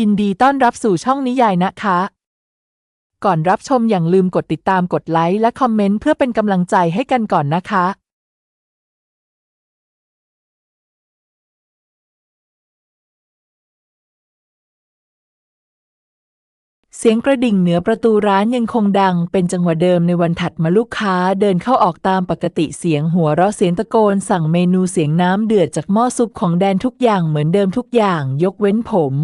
ยินดีต้อนรับสู่ช่องนิยายนะคะ ก่อนรับชมอย่างลืมกดติดตามกดไลค์และคอมเมนต์เพื่อเป็นกำลังใจให้กันก่อนนะคะ เสียงกระดิ่งเหนือประตูร้านยังคงดังเป็นจังหวะเดิมในวันถัดมาลูกค้าเดินเข้าออกตามปกติเสียงหัวเราะเสียงตะโกน สั่งเมนูเสียงน้ำเดือดจากหม้อซุปของแดนทุกอย่างเหมือนเดิมทุกอย่าง ยกเว้นผม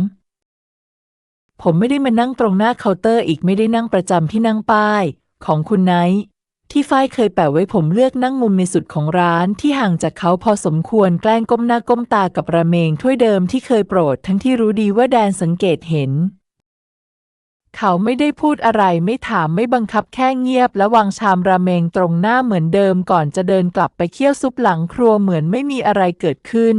ผมไม่ได้มานั่งตรงหน้าเคาน์เตอร์อีกไม่ได้นั่งประจำที่นั่งป้าย ของคุณไนท์ที่ฝ้ายเคยแปะไว้ผมเลือกนั่งมุมในสุดของร้านที่ห่างจากเขาพอสมควรแกล้งก้มหน้าก้มตากับราเมงถ้วยเดิมที่เคยโปรดทั้งที่รู้ดีว่าแดนสังเกตเห็น เขาไม่ได้พูดอะไรไม่ถามไม่บังคับแค่เงียบ และวางชามราเมงตรงหน้าเหมือนเดิมก่อนจะเดินกลับไปเคี่ยวซุปหลังครัวเหมือนไม่มีอะไรเกิดขึ้น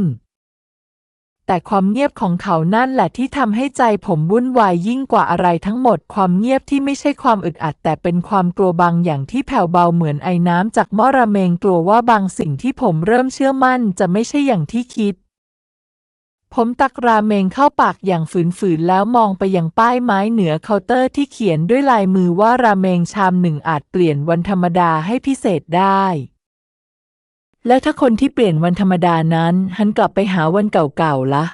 แต่ความเงียบของเขานั่นแหละที่ทำให้ใจผมวุ่นวายยิ่งกว่าอะไรทั้งหมด ความเงียบที่ไม่ใช่ความอึดอัด แต่เป็นความกลัวบางอย่างที่แผ่วเบาเหมือนไอ้น้ำจากหม้อราเมงกลัวว่าบางสิ่งที่ผมเริ่มเชื่อมั่นจะไม่ใช่อย่างที่คิดผมตักราเมงเข้าปากอย่างฝืนๆ แล้วมองไปยังป้ายไม้เหนือเคาน์เตอร์ที่เขียนด้วยลายมือว่าราเมงชามหนึ่งอาจเปลี่ยนวันธรรมดาให้พิเศษได้ แล้วถ้าคนที่เปลี่ยนวันธรรมดานั้นหันกลับไปหาวันเก่าๆละ่ะ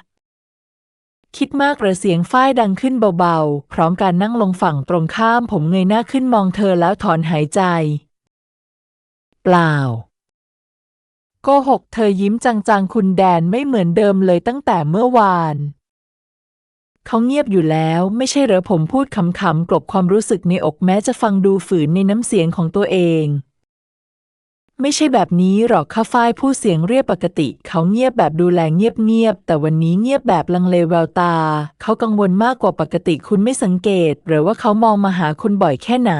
คิดมากหรือเสียงฝ้ายดังขึ้นเบาๆ พร้อมการนั่งลงฝั่งตรงข้ามผมเงยหน้าขึ้นมองเธอแล้วถอนหายใจ เปล่า โกหกเธอยิ้มจังๆ คุณแดนไม่เหมือนเดิมเลยตั้งแต่เมื่อวาน เขาเงียบอยู่แล้วไม่ใช่เหรอผมพูดขำๆกลบความรู้สึกในอกแม้จะฟังดูฝืนในน้ำเสียงของตัวเอง ไม่ใช่แบบนี้หรอกข้าฝ้ายผู้เสียงเรียบปกติ เขาเงียบแบบดูแลเงียบๆแต่วันนี้เงียบแบบลังเลแววตา เขากังวลมากกว่าปกติคุณไม่สังเกต หรือว่าเขามองมาหาคุณบ่อยแค่ไหน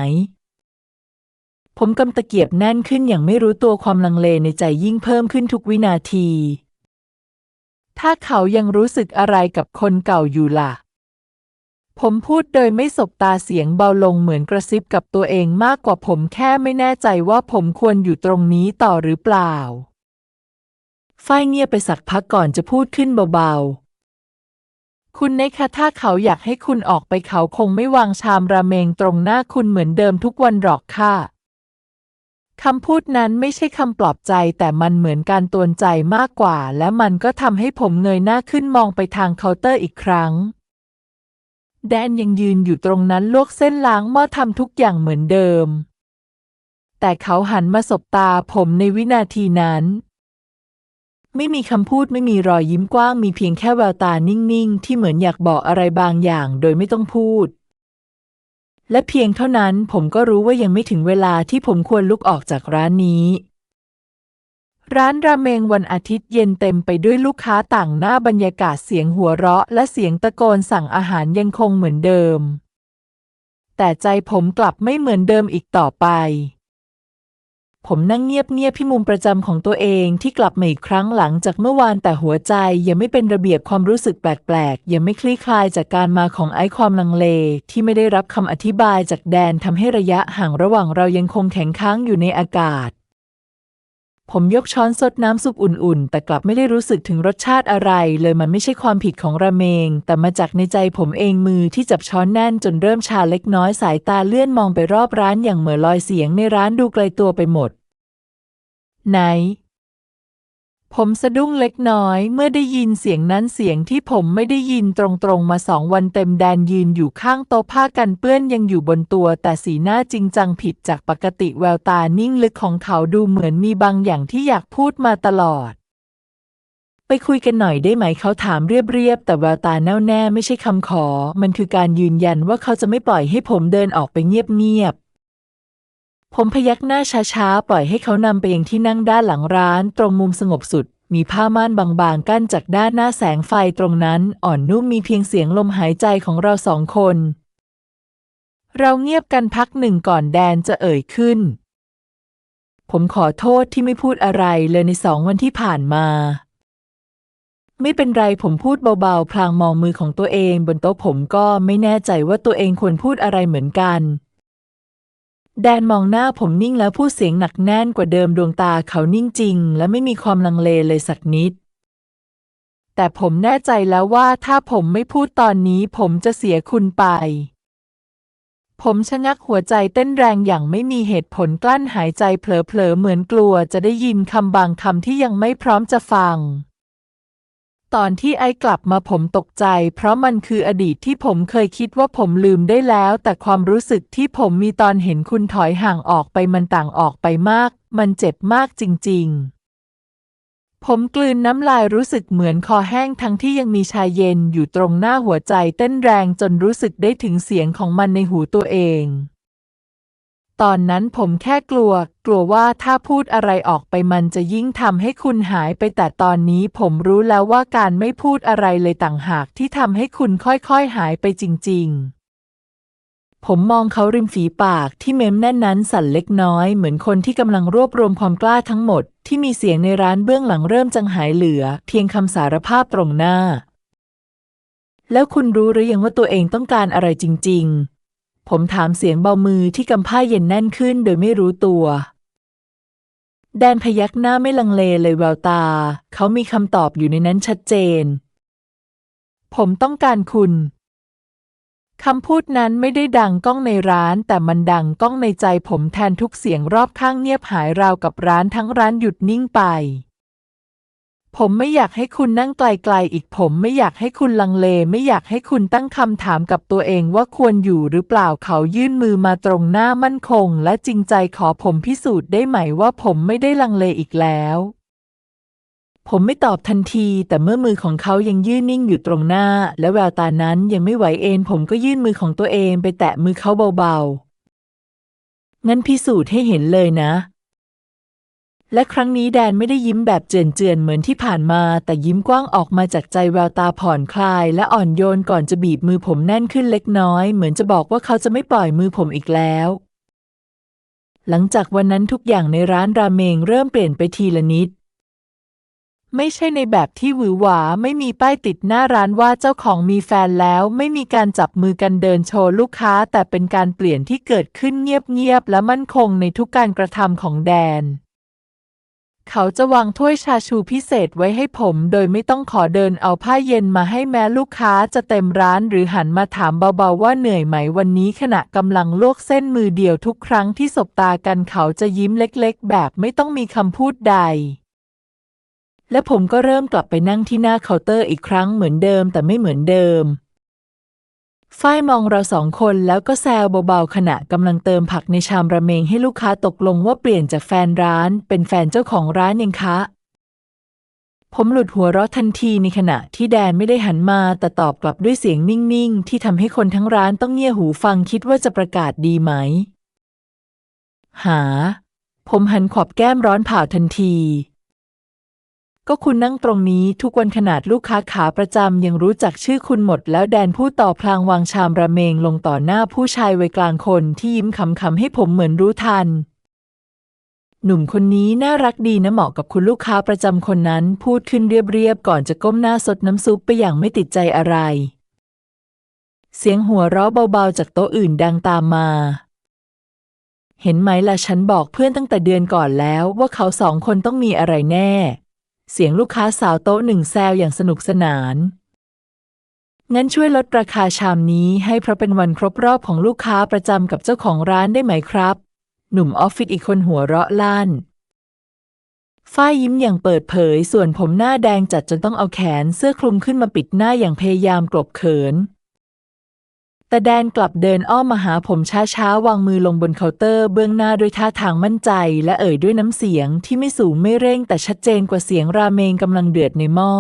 ผมกำตะเกียบแน่นขึ้นอย่างไม่รู้ตัวความลังเลในใจยิ่งเพิ่มขึ้นทุกวินาที ถ้าเขายังรู้สึกอะไรกับคนเก่าอยู่ล่ะ ผมพูดโดยไม่สบตาเสียงเบาลงเหมือนกระซิบกับตัวเองมากกว่าผมแค่ไม่แน่ใจว่าผมควรอยู่ตรงนี้ต่อหรือเปล่า ฝ้ายเงียบไปสักพักก่อนจะพูดขึ้นเบาๆ คุณในคะถ้าเขาอยากให้คุณออกไปเขาคงไม่วางชามราเมงตรงหน้าคุณเหมือนเดิมทุกวันหรอกค่ะคำพูดนั้นไม่ใช่คำปลอบใจแต่มันเหมือนการตวนใจมากกว่า และมันก็ทำให้ผมเงยหน้าขึ้นมองไปทางเคาน์เตอร์อีกครั้ง แดนยังยืนอยู่ตรงนั้นลวกเส้นล้างหม้อทำทุกอย่างเหมือนเดิม แต่เขาหันมาสบตาผมในวินาทีนั้น ไม่มีคำพูดไม่มีรอยยิ้มกว้างมีเพียงแค่แววตานิ่งๆ ที่เหมือนอยากบอกอะไรบางอย่างโดยไม่ต้องพูด และเพียงเท่านั้นผมก็รู้ว่ายังไม่ถึงเวลาที่ผมควรลุกออกจากร้านนี้ ร้านราเมงวันอาทิตย์เย็นเต็มไปด้วยลูกค้าต่างหน้าบรรยากาศเสียงหัวเราะ และเสียงตะโกนสั่งอาหารยังคงเหมือนเดิม แต่ใจผมกลับไม่เหมือนเดิมอีกต่อไป ผมนั่งเงียบๆที่มุมประจำของตัวเองที่กลับมาอีกครั้งหลังจากเมื่อวานแต่หัวใจยังไม่เป็นระเบียบความรู้สึกแปลกๆ ยังไม่คลี่คลายจากการมาของไอ้ความลังเล ที่ไม่ได้รับคำอธิบายจากแดนทำให้ระยะห่างระหว่างเรายังคงแข็งค้างอยู่ในอากาศ ผมยกช้อนซดน้ำซุปอุ่นๆ แต่กลับไม่ได้รู้สึกถึงรสชาติอะไร เลยมันไม่ใช่ความผิดของราเมง แต่มาจากในใจผมเองมือที่จับช้อนแน่นจนเริ่มชาเล็กน้อยสายตาเลื่อนมองไปรอบร้านอย่างเหม่อลอยเสียงในร้านดูไกลตัวไปหมด ไหน ผมสะดุ้งเล็กน้อยเมื่อได้ยินเสียงนั้นเสียงที่ผมไม่ได้ยินตรงๆมาสองวันเต็มแดนยืนอยู่ข้างโต๊ะผ้ากันเปื้อนยังอยู่บนตัว แต่สีหน้าจริงจังผิดจากปกติแววตานิ่งลึกของเขาดูเหมือนมีบางอย่างที่อยากพูดมาตลอด ไปคุยกันหน่อยได้ไหมเขาถามเรียบๆ แต่แววตาแน่วแน่ไม่ใช่คำขอ มันคือการยืนยันว่าเขาจะไม่ปล่อยให้ผมเดินออกไปเงียบๆ ผมพยักหน้าช้าๆ ปล่อยให้เขานำไปยังที่นั่งด้านหลังร้าน ตรงมุมสงบสุด มีผ้าม่านบางๆ กั้นจากด้านหน้าแสงไฟตรงนั้น อ่อนนุ่มมีเพียงเสียงลมหายใจของเราสองคน เราเงียบกันพักหนึ่งก่อนแดนจะเอ่ยขึ้น ผมขอโทษที่ไม่พูดอะไรเลยในสองวันที่ผ่านมา ไม่เป็นไรผมพูดเบาๆ พลางมองมือของตัวเอง บนโต๊ะผมก็ไม่แน่ใจว่าตัวเองควรพูดอะไรเหมือนกัน แดนมองหน้าผมนิ่งแล้วพูดเสียงหนักแน่นกว่าเดิมดวงตาเขานิ่งจริง และไม่มีความลังเลเลยสักนิด แต่ผมแน่ใจแล้วว่าถ้าผมไม่พูดตอนนี้ผมจะเสียคุณไป ผมชะงักหัวใจเต้นแรงอย่างไม่มีเหตุผลกลั้นหายใจเผลอๆเหมือนกลัวจะได้ยินคำบางคำที่ยังไม่พร้อมจะฟัง ตอนที่ไอ้กลับมาผมตกใจ เพราะมันคืออดีตที่ผมเคยคิดว่าผมลืมได้แล้ว แต่ความรู้สึกที่ผมมีตอนเห็นคุณถอยห่างออกไปมันต่างออกไปมาก มันเจ็บมากจริง ๆ ผมกลืนน้ำลายรู้สึกเหมือนคอแห้งทั้งที่ยังมีชายเย็นอยู่ตรงหน้าหัวใจเต้นแรงจนรู้สึกได้ถึงเสียงของมันในหูตัวเอง ตอนนั้นผมแค่กลัว กลัวว่าถ้าพูดอะไรออกไปมันจะยิ่งทำให้คุณหายไปแต่ตอนนี้ผมรู้แล้วว่าการไม่พูดอะไรเลยต่างหากที่ทำให้คุณค่อยๆหายไปจริง ๆ ผมมองเขาริมฝีปากที่เม้มแน่นนั้นสั่นเล็กน้อยเหมือนคนที่กำลังรวบรวมความกล้าทั้งหมด ที่มีเสียงในร้านเบื้องหลังเริ่มจังหายเหลือ เพียงคำสารภาพตรงหน้า แล้วคุณรู้หรือยังว่าตัวเองต้องการอะไรจริง ๆ ผมถามเสียงเบามือที่กำผ้าเย็นแน่นขึ้นโดยไม่รู้ตัว แดนพยักหน้าไม่ลังเลเลยแววตา เขามีคำตอบอยู่ในนั้นชัดเจน ผมต้องการคุณคำพูดนั้นไม่ได้ดังก้องในร้าน แต่มันดังก้องในใจผมแทนทุกเสียงรอบข้างเงียบหายราวกับร้านทั้งร้านหยุดนิ่งไป ผมไม่อยากให้คุณนั่งไกลๆอีกผมไม่อยากให้คุณลังเล ไม่อยากให้คุณตั้งคำถามกับตัวเองว่าควรอยู่หรือเปล่าเขายื่นมือมาตรงหน้ามั่นคง และจริงใจขอผมพิสูจน์ได้ไหมว่าผมไม่ได้ลังเลอีกแล้ว ผมไม่ตอบทันที แต่เมื่อมือของเขายังยื่นนิ่งอยู่ตรงหน้า และแววตานั้นยังไม่ไหวเองผมก็ยื่นมือของตัวเองไปแตะมือเขาเบาๆงั้นพิสูจน์ให้เห็นเลยนะ และครั้งนี้แดนไม่ได้ยิ้มแบบเจือนๆเหมือนที่ผ่านมา แต่ยิ้มกว้างออกมาจากใจแววตาผ่อนคลาย และอ่อนโยนก่อนจะบีบมือผมแน่นขึ้นเล็กน้อย เหมือนจะบอกว่าเขาจะไม่ปล่อยมือผมอีกแล้ว หลังจากวันนั้นทุกอย่างในร้านราเมงเริ่มเปลี่ยนไปทีละนิด ไม่ใช่ในแบบที่หวือหวาไม่มีป้ายติดหน้าร้านว่าเจ้าของมีแฟนแล้ว ไม่มีการจับมือกันเดินโชว์ลูกค้า แต่เป็นการเปลี่ยนที่เกิดขึ้นเงียบๆและมั่นคงในทุกการกระทำของแดน เขาจะวางถ้วยชาชูพิเศษไว้ให้ผมโดยไม่ต้องขอเดินเอาผ้าเย็นมาให้แม้ลูกค้าจะเต็มร้านหรือหันมาถามเบาๆว่าเหนื่อยไหมวันนี้ขณะกำลังลวกเส้นมือเดียวทุกครั้งที่สบตากันเขาจะยิ้มเล็กๆ แบบไม่ต้องมีคำพูดใด และผมก็เริ่มกลับไปนั่งที่หน้าเคาน์เตอร์อีกครั้งเหมือนเดิมแต่ไม่เหมือนเดิม ฝ้ายมองเราสองคนแล้วก็แซวเบาๆขณะกำลังเติมผักในชามราเมงให้ลูกค้าตกลงว่าเปลี่ยนจากแฟนร้าน เป็นแฟนเจ้าของร้านเองคะผมหลุดหัวเราะทันทีในขณะที่แดนไม่ได้หันมาแต่ตอบกลับด้วยเสียงนิ่ง ๆ ที่ทำให้คนทั้งร้านต้องเงี่ยหูฟังคิดว่าจะประกาศดีไหม หา ผมหันขอบแก้มร้อนเผาทันที ก็คุณนั่งตรงนี้ทุกวันขนาดลูกค้าขาประจำยังรู้จักชื่อคุณหมด แล้วแดนพูดต่อพลางวางชามราเมงลงต่อหน้าผู้ชายวัยกลางคนที่ยิ้มขำๆให้ผมเหมือนรู้ทัน หนุ่มคนนี้น่ารักดีนะเหมาะกับคุณลูกค้าประจำคนนั้น พูดขึ้นเรียบๆก่อนจะก้มหน้าสดน้ำซุปไปอย่างไม่ติดใจอะไร เสียงหัวเราะเบาๆจากโต๊ะอื่นดังตามมาเห็นไหมล่ะฉันบอกเพื่อนตั้งแต่เดือนก่อนแล้วว่าเขาสองคนต้องมีอะไรแน่ เสียงลูกค้าสาวโต๊ะหนึ่งแซวอย่างสนุกสนาน งั้นช่วยลดราคาชามนี้ให้เพราะเป็นวันครบรอบของลูกค้าประจำกับเจ้าของร้านได้ไหมครับ หนุ่มออฟฟิศอีกคนหัวเราะลั่น ฝ้ายยิ้มอย่างเปิดเผย ส่วนผมหน้าแดงจัดจนต้องเอาแขนเสื้อคลุมขึ้นมาปิดหน้าอย่างพยายามกลบเขิน แต่แดนกลับเดินอ้อมมาหาผมช้าๆ วางมือลงบนเคาน์เตอร์เบื้องหน้าด้วยท่าทางมั่นใจ และเอ่ยด้วยน้ำเสียงที่ไม่สูงไม่เร่งแต่ชัดเจนกว่าเสียงราเมงกำลังเดือดในหม้อ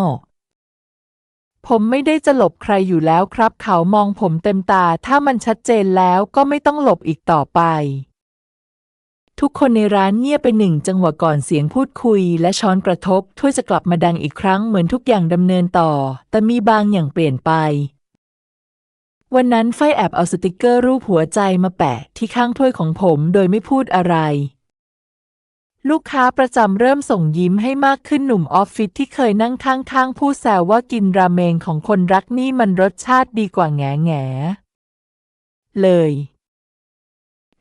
ผมไม่ได้จะหลบใครอยู่แล้วครับ เขามองผมเต็มตา ถ้ามันชัดเจนแล้วก็ไม่ต้องหลบอีกต่อไป ทุกคนในร้านเงียบไปหนึ่งจังหวะก่อนเสียงพูดคุย และช้อนกระทบถ้วยจะกลับมาดังอีกครั้งเหมือนทุกอย่างดำเนินต่อ แต่มีบางอย่างเปลี่ยนไป วันนั้นไฟแอบเอาสติกเกอร์รูปหัวใจมาแปะที่ข้างถ้วยของผมโดยไม่พูดอะไร ลูกค้าประจำเริ่มส่งยิ้มให้มากขึ้นหนุ่มออฟฟิศที่เคยนั่งข้างๆผู้แซวว่ากินราเมงของคนรักนี่มันรสชาติดีกว่าแง่แง่เลย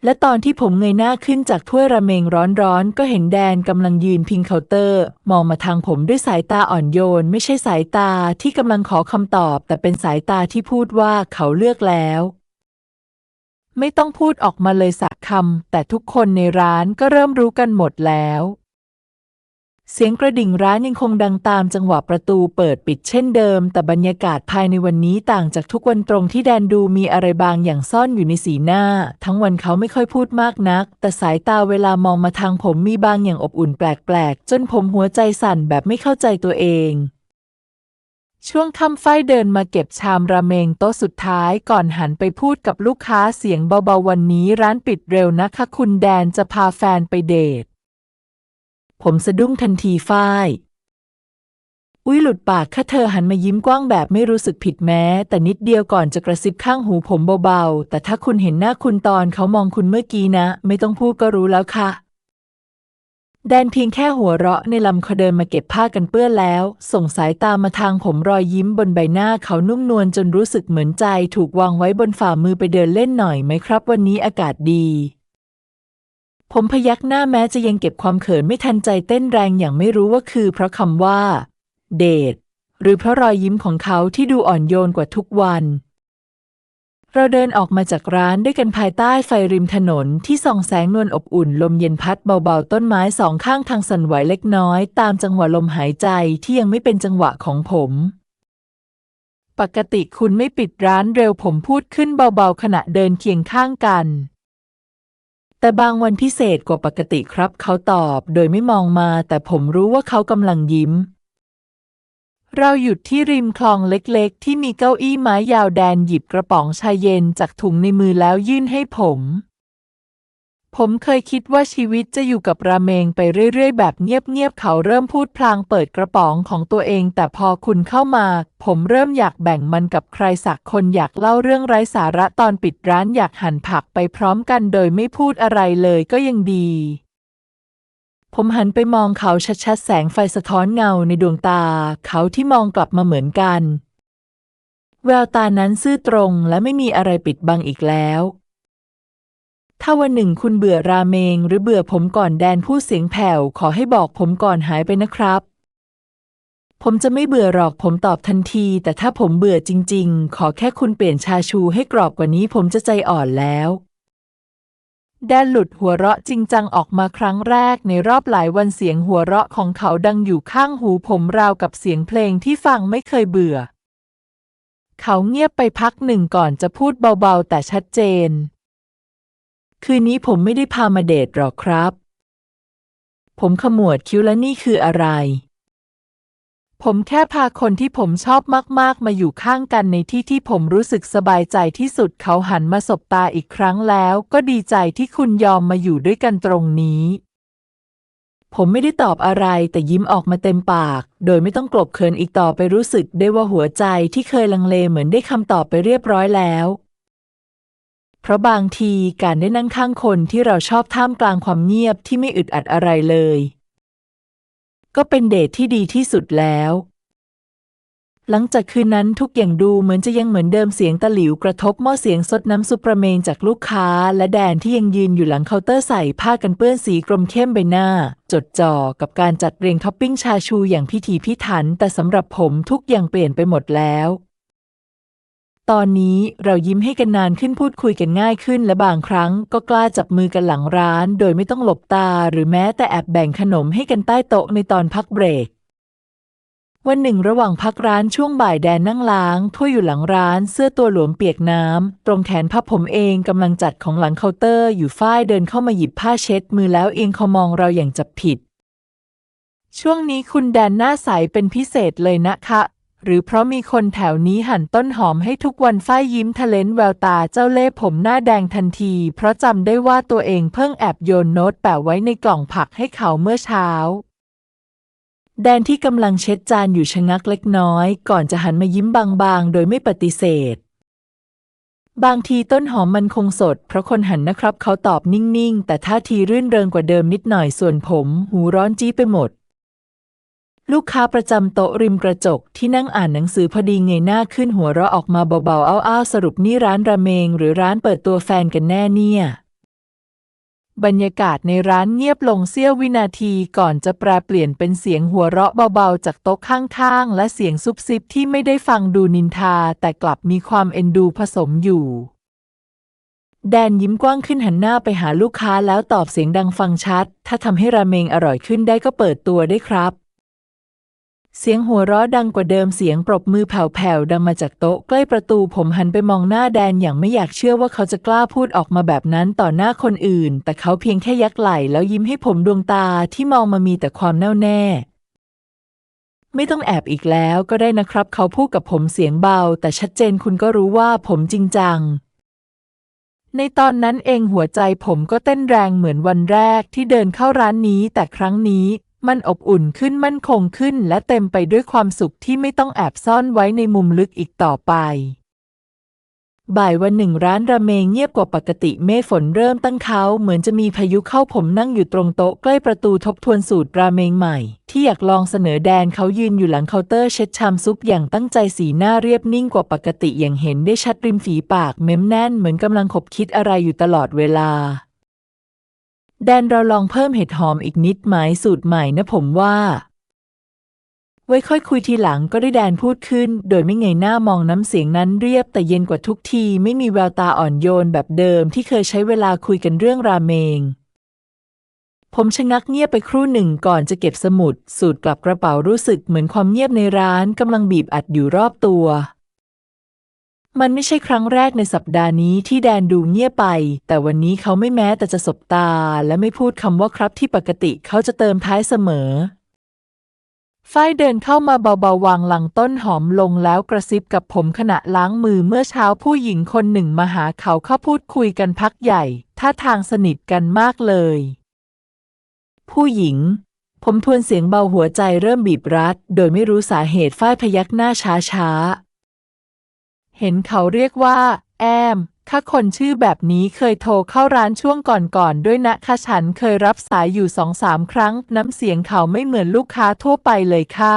และตอนที่ผมเงยหน้าขึ้นจากถ้วยราเมงร้อนๆ ก็เห็นแดนกำลังยืนพิงเคาน์เตอร์ มองมาทางผมด้วยสายตาอ่อนโยน ไม่ใช่สายตาที่กำลังขอคำตอบ แต่เป็นสายตาที่พูดว่าเขาเลือกแล้ว ไม่ต้องพูดออกมาเลยสักคำแต่ทุกคนในร้านก็เริ่มรู้กันหมดแล้ว เสียงกระดิ่งร้านยังคงดังตามจังหวะประตูเปิดปิดเช่นเดิม แต่บรรยากาศภายในวันนี้ต่างจากทุกวันตรงที่แดนดูมีอะไรบางอย่างซ่อนอยู่ในสีหน้า ทั้งวันเขาไม่ค่อยพูดมากนัก แต่สายตาเวลามองมาทางผมมีบางอย่างอบอุ่นแปลกๆ จนผมหัวใจสั่นแบบไม่เข้าใจตัวเอง ช่วงค่ำฝ้ายเดินมาเก็บชามราเมงโต๊ะสุดท้ายก่อนหันไปพูดกับลูกค้าเสียงเบาๆวันนี้ร้านปิดเร็วนะคะคุณแดนจะพาแฟนไปเดท ผมสะดุ้งทันทีฝ้าย อุ้ยหลุดปากค่ะเธอหันมายิ้มกว้างแบบไม่รู้สึกผิดแม้ แต่นิดเดียวก่อนจะกระซิบข้างหูผมเบาๆ แต่ถ้าคุณเห็นหน้าคุณตอนเขามองคุณเมื่อกี้นะ ไม่ต้องพูดก็รู้แล้วค่ะ แดนเพียงแค่หัวเราะในลำเขาเดินมาเก็บผ้ากันเปื้อนแล้ว ส่งสายตามาทางผมรอยยิ้มบนใบหน้าเขานุ่มนวลจนรู้สึกเหมือนใจ ถูกวางไว้บนฝ่ามือไปเดินเล่นหน่อยไหมครับ วันนี้อากาศดี ผมพยักหน้าแม้จะยังเก็บความเขินไม่ทันใจเต้นแรงอย่างไม่รู้ว่าคือ เพราะคำว่า เดท หรือเพราะรอยยิ้มของเขาที่ดูอ่อนโยนกว่าทุกวัน เราเดินออกมาจากร้านด้วยกันภายใต้ไฟริมถนนที่ส่องแสงนวลอบอุ่น ลมเย็นพัดเบาๆ ต้นไม้สองข้างทางสั่นไหวเล็กน้อย ตามจังหวะลมหายใจที่ยังไม่เป็นจังหวะของผมปกติคุณไม่ปิดร้านเร็วผมพูดขึ้นเบาๆ ขณะเดินเคียงข้างกัน แต่บางวันพิเศษกว่าปกติครับ เขาตอบโดยไม่มองมาแต่ผมรู้ว่าเขากำลังยิ้ม เราหยุดที่ริมคลองเล็กๆ ที่มีเก้าอี้ไม้ยาวแดนหยิบกระป๋องชาเย็นจากถุงในมือแล้วยื่นให้ผม ผมเคยคิดว่าชีวิตจะอยู่กับราเมงไปเรื่อยๆ แบบเงียบๆ เขาเริ่มพูดพลางเปิดกระป๋องของตัวเอง แต่พอคุณเข้ามา ผมเริ่มอยากแบ่งมันกับใครสักคนอยากเล่าเรื่องไร้สาระตอนปิดร้านอยากหั่นผักไปพร้อมกันโดยไม่พูดอะไรเลยก็ยังดี ผมหันไปมองเขาชัดๆ แสงไฟสะท้อนเงาในดวงตา เขาที่มองกลับมาเหมือนกัน แววตานั้นซื่อตรงและไม่มีอะไรปิดบังอีกแล้ว ถ้าวันหนึ่งคุณเบื่อราเมง หรือเบื่อผมก่อนแดนพูดเสียงแผ่วขอให้บอกผมก่อนหายไปนะครับ ผมจะไม่เบื่อหรอกผมตอบทันที แต่ถ้าผมเบื่อจริง ๆ ขอแค่คุณเปลี่ยนชาชูให้กรอบกว่านี้ผมจะใจอ่อนแล้ว แดนหลุดหัวเราะจริงจังออกมาครั้งแรกในรอบหลายวันเสียงหัวเราะของเขาดังอยู่ข้างหูผมราวกับเสียงเพลงที่ฟังไม่เคยเบื่อ เขาเงียบไปพักหนึ่งก่อนจะพูดเบาๆ แต่ชัดเจน คืนนี้ผมไม่ได้พามาเดทหรอกครับ ผมขมวดคิ้วและนี่คืออะไร ผมแค่พาคนที่ผมชอบมาก ๆ มาอยู่ข้างกันในที่ที่ผมรู้สึกสบายใจที่สุดเขาหันมาสบตาอีกครั้งแล้ว ก็ดีใจที่คุณยอมมาอยู่ด้วยกันตรงนี้ผมไม่ได้ตอบอะไรแต่ยิ้มออกมาเต็มปาก โดยไม่ต้องกลบเขินอีกต่อไปรู้สึกได้ว่าหัวใจที่เคยลังเลเหมือนได้คำตอบไปเรียบร้อยแล้ว ราะบางทีการได้นั่งข้างคนที่เราชอบท่ามกลางความเงียบที่ไม่อึดอัดอะไรเลย ก็เป็นเดทที่ดีที่สุดแล้ว หลังจากคืนนั้นทุกอย่างดูเหมือนจะยังเหมือนเดิมเสียงตะหลิวกระทบหม้อเสียงสดน้ำซุปราเมงจากลูกค้า และแดนที่ยังยืนอยู่หลังเคาน์เตอร์ใส่ผ้ากันเปื้อนสีกรมเข้มใบหน้า จดจ่อกับการจัดเรียงท็อปปิ้งชาชูอย่างพิถีพิถัน แต่สำหรับผมทุกอย่างเปลี่ยนไปหมดแล้ว ตอนนี้เรายิ้มให้กันนานขึ้นพูดคุยกันง่ายขึ้นและบางครั้งก็กล้าจับมือกันหลังร้าน โดยไม่ต้องหลบตาหรือแม้แต่แอบแบ่งขนมให้กันใต้โต๊ะในตอนพักเบรก วันหนึ่งระหว่างพักร้านช่วงบ่ายแดนนั่งล้างถ้วยอยู่หลังร้านเสื้อตัวหลวมเปียกน้ำ ตรงแขนพับผมเองกำลังจัดของหลังเคาน์เตอร์อยู่ฝ้ายเดินเข้ามาหยิบผ้าเช็ด มือแล้วเอียงเขามองเราอย่างจับผิด ช่วงนี้คุณแดนหน้าใสเป็นพิเศษเลยนะคะ หรือเพราะมีคนแถวนี้หั่นต้นหอมให้ทุกวันฝ้ายยิ้มทะเลนแววตาเจ้าเล่ห์ผมหน้าแดงทันที เพราะจำได้ว่าตัวเองเพิ่งแอบโยนโน้ตแปะไว้ในกล่องผักให้เขาเมื่อเช้า แดนที่กำลังเช็ดจานอยู่ชะงักเล็กน้อย ก่อนจะหันมายิ้มบางๆ โดยไม่ปฏิเสธ บางทีต้นหอมมันคงสด เพราะคนหันนะครับเขาตอบนิ่งๆ แต่ท่าทีรื่นเริงกว่าเดิมนิดหน่อยส่วนผม หูร้อนจี้ไปหมด ลูกค้าประจำโต๊ะริมกระจกที่นั่งอ่านหนังสือพอดีเงยหน้าขึ้นหัวเราะออกมาเบาๆอ้าวๆสรุปนี่ร้านราเมง หรือร้านเปิดตัวแฟนกันแน่เนี่ย บรรยากาศในร้านเงียบลงเสี้ยววินาทีก่อนจะแปรเปลี่ยนเป็นเสียงหัวเราะเบาๆ จากโต๊ะข้างๆ และเสียงซุบซิบที่ไม่ได้ฟังดูนินทา แต่กลับมีความเอ็นดูผสมอยู่แดนยิ้มกว้างขึ้นหันหน้าไปหาลูกค้าแล้วตอบเสียงดังฟังชัด ถ้าทำให้ราเมงอร่อยขึ้นได้ก็เปิดตัวได้ครับ เสียงหัวเราะดังกว่าเดิมเสียงปรบมือแผ่วๆดังมาจากโต๊ะใกล้ประตูผมหันไปมองหน้าแดนอย่างไม่อยากเชื่อว่าเขาจะกล้าพูดออกมาแบบนั้นต่อหน้าคนอื่น แต่เขาเพียงแค่ยักไหล่แล้วยิ้มให้ผมดวงตาที่มองมามีแต่ความแน่วแน่ ไม่ต้องแอบอีกแล้วก็ได้นะครับ เขาพูดกับผมเสียงเบา แต่ชัดเจนคุณก็รู้ว่าผมจริงจัง ในตอนนั้นเองหัวใจผมก็เต้นแรงเหมือนวันแรกที่เดินเข้าร้านนี้ แต่ครั้งนี้ มันอบอุ่นขึ้นมั่นคงขึ้น และเต็มไปด้วยความสุขที่ไม่ต้องแอบซ่อนไว้ในมุมลึกอีกต่อไป บ่ายวันหนึ่งร้านราเมงเงียบกว่าปกติเมฆฝนเริ่มตั้งเขาเหมือนจะมีพายุเข้าผมนั่งอยู่ตรงโต๊ะใกล้ประตูทบทวนสูตรราเมงใหม่ ที่อยากลองเสนอแดนเขายืนอยู่หลังเคาน์เตอร์เช็ดชามซุปอย่างตั้งใจสีหน้าเรียบนิ่งกว่าปกติอย่างเห็นได้ชัดริมฝีปากเม้มแน่นเหมือนกำลังขบคิดอะไรอยู่ตลอดเวลา แดนเราลองเพิ่มเห็ดหอมอีกนิดไหมสูตรใหม่นะผมว่า ไว้ค่อยคุยทีหลังก็ได้แดนพูดขึ้น โดยไม่เงยหน้ามองน้ำเสียงนั้นเรียบแต่เย็นกว่าทุกทีไม่มีแววตาอ่อนโยนแบบเดิมที่เคยใช้เวลาคุยกันเรื่องราเมง ผมชะงักเงียบไปครู่หนึ่งก่อนจะเก็บสมุด สูดกลับกระเป๋ารู้สึกเหมือนความเงียบในร้านกำลังบีบอัดอยู่รอบตัว มันไม่ใช่ครั้งแรกในสัปดาห์นี้ที่แดนดูเงียบไป แต่วันนี้เขาไม่แม้แต่จะสบตา และไม่พูดคำว่าครับที่ปกติเขาจะเติมท้ายเสมอ ฝ้ายเดินเข้ามาเบาๆวางหลังต้นหอมลงแล้วกระซิบกับผมขณะล้างมือเมื่อเช้าผู้หญิงคนหนึ่งมาหาเขาเข้าพูดคุยกันพักใหญ่ท่าทางสนิทกันมากเลย ผู้หญิง ผมทวนเสียงเบาหัวใจเริ่มบีบรัด โดยไม่รู้สาเหตุฝ้ายพยักหน้าช้าๆ เห็นเขาเรียกว่า แอมถ้าคนชื่อแบบนี้เคยโทรเข้าร้านช่วงก่อนๆด้วยนะคะฉันเคยรับสายอยู่สองสามครั้ง น้ำเสียงเขาไม่เหมือนลูกค้าทั่วไปเลยค่ะ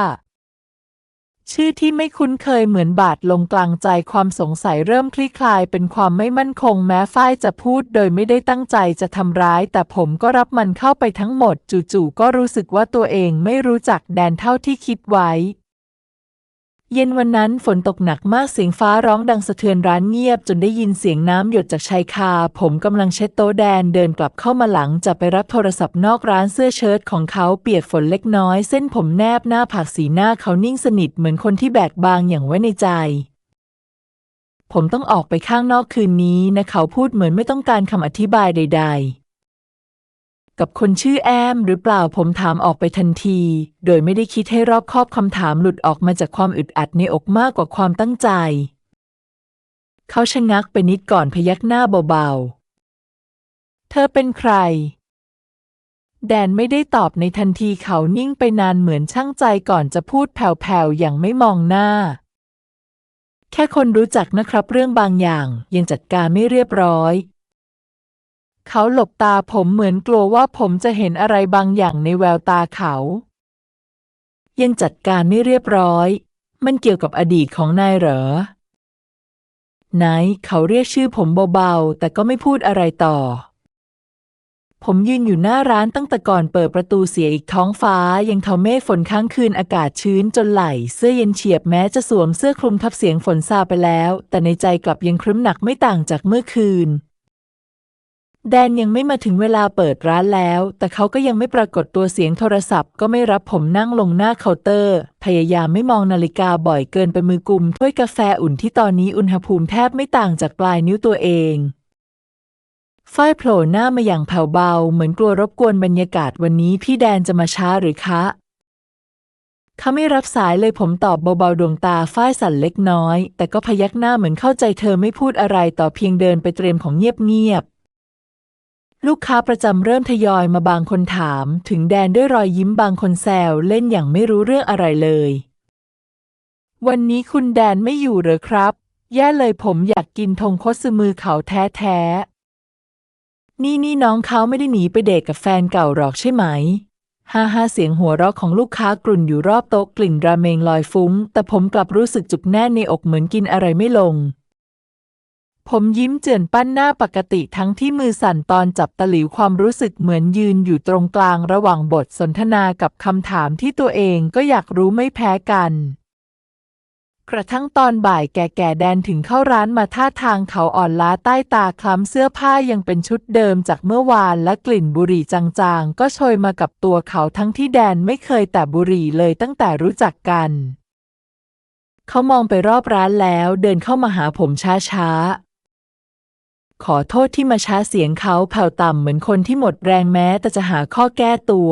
ชื่อที่ไม่คุ้นเคยเหมือนบาดลงกลางใจความสงสัยเริ่มคลี่คลายเป็นความไม่มั่นคงแม้ฝ้ายจะพูดโดยไม่ได้ตั้งใจจะทำร้าย แต่ผมก็รับมันเข้าไปทั้งหมด จู่ๆก็รู้สึกว่าตัวเองไม่รู้จักแดนเท่าที่คิดไว้ เย็นวันนั้นฝนตกหนักมากเสียงฟ้าร้องดังสะเทือนร้านเงียบ จนได้ยินเสียงน้ำหยดจากชายคา ผมกำลังเช็ดโต๊ะแดนเดินกลับเข้ามาหลังจะไปรับโทรศัพท์นอกร้านเสื้อเชิ้ตของเขาเปียกฝนเล็กน้อย เส้นผมแนบหน้าผากสีหน้าเขานิ่งสนิทเหมือนคนที่แบกบางอย่างไว้ในใจ ผมต้องออกไปข้างนอกคืนนี้นะเขาพูดเหมือนไม่ต้องการคำอธิบายใด ๆ กับคนชื่อแอมหรือเปล่าผมถามออกไปทันที โดยไม่ได้คิดให้รอบคอบคำถามหลุดออกมาจากความอึดอัดในอกมากกว่าความตั้งใจ เขาชะงักไปนิดก่อนพยักหน้าเบาๆ เธอเป็นใคร แดนไม่ได้ตอบในทันทีเขานิ่งไปนานเหมือนช่างใจก่อนจะพูดแผ่วๆอย่างไม่มองหน้า แค่คนรู้จักนะครับเรื่องบางอย่างยังจัดการไม่เรียบร้อย เขาหลบตาผมเหมือนกลัวว่าผมจะเห็นอะไรบางอย่างในแววตาเขา ยังจัดการไม่เรียบร้อย มันเกี่ยวกับอดีตของนายเหรอไหนเขาเรียกชื่อผมเบาๆ แต่ก็ไม่พูดอะไรต่อ ผมยืนอยู่หน้าร้านตั้งแต่ก่อนเปิดประตูเสียอีกท้องฟ้ายังเทาเมฆฝนค้างคืนอากาศชื้นจนไหล เสื้อเย็นเฉียบแม้จะสวมเสื้อคลุมทับเสียงฝนซาไปแล้ว แต่ในใจกลับยังครึ้มหนักไม่ต่างจากเมื่อคืน แดนยังไม่มาถึงเวลาเปิดร้านแล้ว แต่เขาก็ยังไม่ปรากฏตัวเสียงโทรศัพท์ ก็ไม่รับผมนั่งลงหน้าเคาน์เตอร์ พยายามไม่มองนาฬิกาบ่อยเกินไปมือกุมถ้วยกาแฟอุ่นที่ตอนนี้อุณหภูมิแทบไม่ต่างจากปลายนิ้วตัวเองฝ้ายโผล่หน้ามาอย่างแผ่วเบา เหมือนกลัวรบกวนบรรยากาศวันนี้พี่แดนจะมาช้าหรือคะเขาไม่รับสายเลยผมตอบเบาๆดวงตาฝ้ายสั่นเล็กน้อย แต่ก็พยักหน้าเหมือนเข้าใจเธอไม่พูดอะไรต่อเพียงเดินไปเตรียมของเงียบ ลูกค้าประจำเริ่มทยอยมาบางคนถาม ถึงแดนด้วยรอยยิ้มบางคนแซวเล่นอย่างไม่รู้เรื่องอะไรเลย วันนี้คุณแดนไม่อยู่เหรอครับ แย่เลยผมอยากกินทงคตซมือเขาแท้ๆนี่นี่น้องเขาไม่ได้หนีไปเดทกับแฟนเก่าหรอกใช่ไหมฮ่าฮ่าเสียงหัวเราะของลูกค้ากลุ่นอยู่รอบโต๊ะกลิ่นราเมงลอยฟุ้ง แต่ผมกลับรู้สึกจุกแน่นในอกเหมือนกินอะไรไม่ลง ผมยิ้มเจือนปั้นหน้าปกติทั้งที่มือสั่นตอนจับตะหลิวความรู้สึกเหมือนยืนอยู่ตรงกลางระหว่างบทสนทนากับคำถามที่ตัวเองก็อยากรู้ไม่แพ้กัน กระทั่งตอนบ่ายแก่ๆแดนถึงเข้าร้านมาท่าทางเขาอ่อนล้าใต้ตาคล้ำเสื้อผ้ายังเป็นชุดเดิมจากเมื่อวานและกลิ่นบุหรี่จางๆ ก็โชยมากับตัวเขาทั้งที่แดนไม่เคยแต่บุหรี่เลยตั้งแต่รู้จักกัน เขามองไปรอบร้านแล้วเดินเข้ามาหาผมช้าๆ ขอโทษที่มาช้าเสียงเขาแผ่วต่ำเหมือนคนที่หมดแรงแม้แต่จะหาข้อแก้ตัว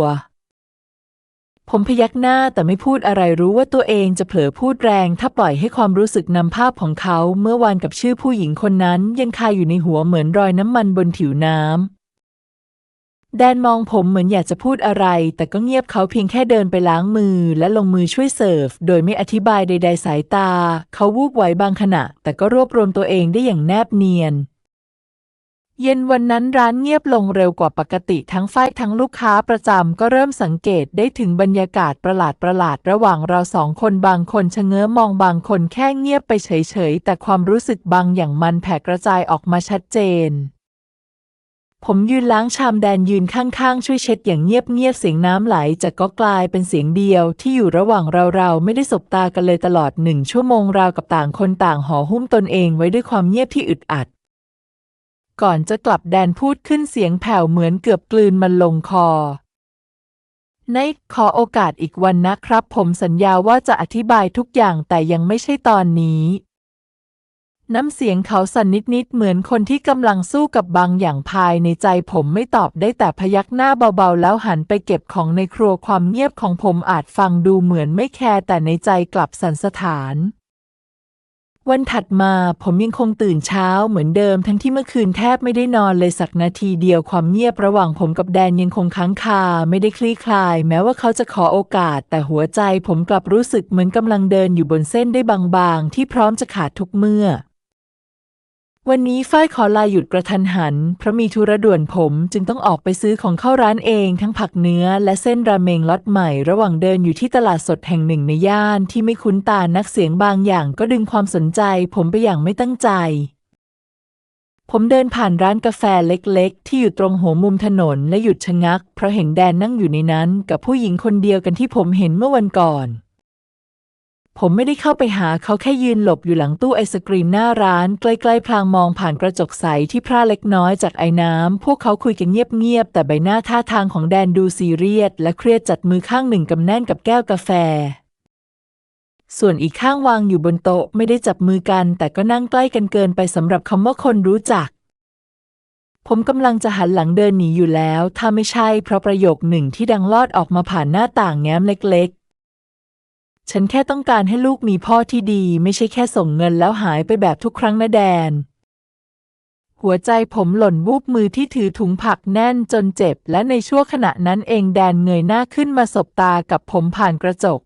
ผมพยักหน้าแต่ไม่พูดอะไรรู้ว่าตัวเองจะเผลอพูดแรงถ้าปล่อยให้ความรู้สึกนำภาพของเขาเมื่อวานกับชื่อผู้หญิงคนนั้นยังคาอยู่ในหัวเหมือนรอยน้ำมันบนผิวน้ำแดนมองผมเหมือนอยากจะพูดอะไร แต่ก็เงียบเขาเพียงแค่เดินไปล้างมือและลงมือช่วยเสิร์ฟ โดยไม่อธิบายใด ๆ สายตา เขาวูบไหวบางขณะ แต่ก็รวบรวมตัวเองได้อย่างแนบเนียน เย็นวันนั้นร้านเงียบลงเร็วกว่าปกติทั้งฝ่ายทั้งลูกค้าประจำก็เริ่มสังเกตได้ถึงบรรยากาศประหลาดประหลาดระหว่างเราสองคนบางคนชะเง้อมองบางคนแค่เงียบไปเฉยๆ แต่ความรู้สึกบางอย่างมันแผ่กระจายออกมาชัดเจน ผมยืนล้างชามแดนยืนข้างๆ ช่วยเช็ดอย่างเงียบๆเสียงน้ำไหลจากก็กลายเป็นเสียงเดียวที่อยู่ระหว่างเราๆไม่ได้สบตากันเลยตลอดหนึ่งชั่วโมงราวกับต่างคนต่างห่อหุ้มตนเองไว้ด้วยความเงียบที่อึดอัด ก่อนจะกลับแดนพูดขึ้นเสียงแผ่วเหมือนเกือบกลืนมันลงคอในขอโอกาสอีกวันนะครับ ผมสัญญาว่าจะอธิบายทุกอย่างแต่ยังไม่ใช่ตอนนี้ น้ำเสียงเขาสั่นนิดๆเหมือนคนที่กำลังสู้กับบางอย่างภายในใจผมไม่ตอบได้แต่พยักหน้าเบาๆ แล้วหันไปเก็บของในครัวความเงียบของผมอาจฟังดูเหมือนไม่แคร์แต่ในใจกลับสั่นสะท้าน วันถัดมาผมยังคงตื่นเช้าเหมือนเดิมทั้งที่เมื่อคืนแทบไม่ได้นอนเลยสักนาทีเดียวความเงียบระหว่างผมกับแดนยังคงค้างคาไม่ได้คลี่คลาย แม้ว่าเขาจะขอโอกาส แต่หัวใจผมกลับรู้สึกเหมือนกำลังเดินอยู่บนเส้นได้บางๆ ที่พร้อมจะขาดทุกเมื่อ วันนี้ฝ้ายขอลาหยุดกระทันหัน เพราะมีธุระด่วนผมจึงต้องออกไปซื้อของเข้าร้านเองทั้งผักเนื้อและเส้นราเมงล็อตใหม่ ระหว่างเดินอยู่ที่ตลาดสดแห่งหนึ่งในย่านที่ไม่คุ้นตานักเสียงบางอย่างก็ดึงความสนใจ ผมไปอย่างไม่ตั้งใจ ผมเดินผ่านร้านกาแฟเล็ก ๆ ที่อยู่ตรงหัวมุมถนนและหยุดชะงัก เพราะเห็นแดนนั่งอยู่ในนั้น กับผู้หญิงคนเดียวกันที่ผมเห็นเมื่อวันก่อน ผมไม่ได้เข้าไปหาเขาแค่ยืนหลบอยู่หลังตู้ไอศกรีมหน้าร้าน ใกล้ๆพลางมองผ่านกระจกใสที่พร่าเล็กน้อยจากไอ้น้ำ พวกเขาคุยกันเงียบๆ แต่ใบหน้าท่าทางของแดนดูซีเรียสและเครียดจัดมือข้างหนึ่งกำแน่นกับแก้วกาแฟ ส่วนอีกข้างวางอยู่บนโต๊ะไม่ได้จับมือกัน แต่ก็นั่งใกล้กันเกินไปสำหรับคำว่าคนรู้จัก ผมกำลังจะหันหลังเดินหนีอยู่แล้ว ถ้าไม่ใช่เพราะประโยคหนึ่งที่ดังลอดออกมาผ่านหน้าต่างแง้มเล็ก ฉันแค่ต้องการให้ลูกมีพ่อที่ดี ไม่ใช่แค่ส่งเงินแล้วหายไปแบบทุกครั้งนะแดน หัวใจผมหล่นวูบมือที่ถือถุงผักแน่นจนเจ็บ และในชั่วขณะนั้นเองแดนเงยหน้าขึ้นมาสบตากับผมผ่านกระจก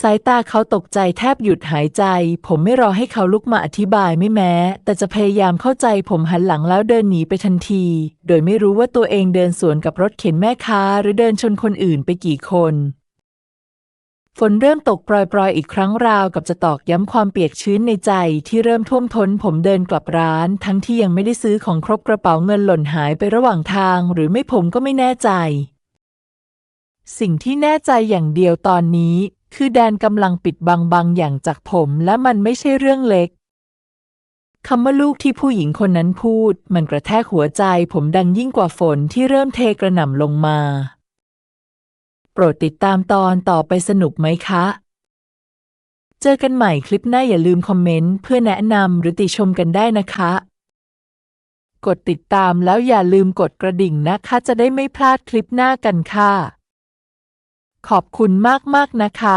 สายตาเขาตกใจแทบหยุดหายใจ ผมไม่รอให้เขาลุกมาอธิบายไม่แม้ แต่จะพยายามเข้าใจผมหันหลังแล้วเดินหนีไปทันที โดยไม่รู้ว่าตัวเองเดินสวนกับรถเข็นแม่ค้า หรือเดินชนคนอื่นไปกี่คน ฝนเริ่มตกโปรยๆ อีกครั้งราวกับจะตอกย้ำความเปียกชื้นในใจที่เริ่มท่วมท้นผมเดินกลับร้าน ทั้งที่ยังไม่ได้ซื้อของครบกระเป๋าเงินหล่นหายไประหว่างทาง หรือไม่ผมก็ไม่แน่ใจ สิ่งที่แน่ใจอย่างเดียวตอนนี้ คือแดนกำลังปิดบังบางอย่างจากผมและมันไม่ใช่เรื่องเล็กคำว่าลูกที่ผู้หญิงคนนั้นพูด มันกระแทกหัวใจผมดังยิ่งกว่าฝนที่เริ่มเทกระหน่ำลงมา โปรดติดตามตอนต่อไปสนุกไหมคะ เจอกันใหม่คลิปหน้าอย่าลืมคอมเมนต์เพื่อแนะนำหรือติชมกันได้นะคะ กดติดตามแล้วอย่าลืมกดกระดิ่งนะคะจะได้ไม่พลาดคลิปหน้ากันค่ะ ขอบคุณมากๆนะคะ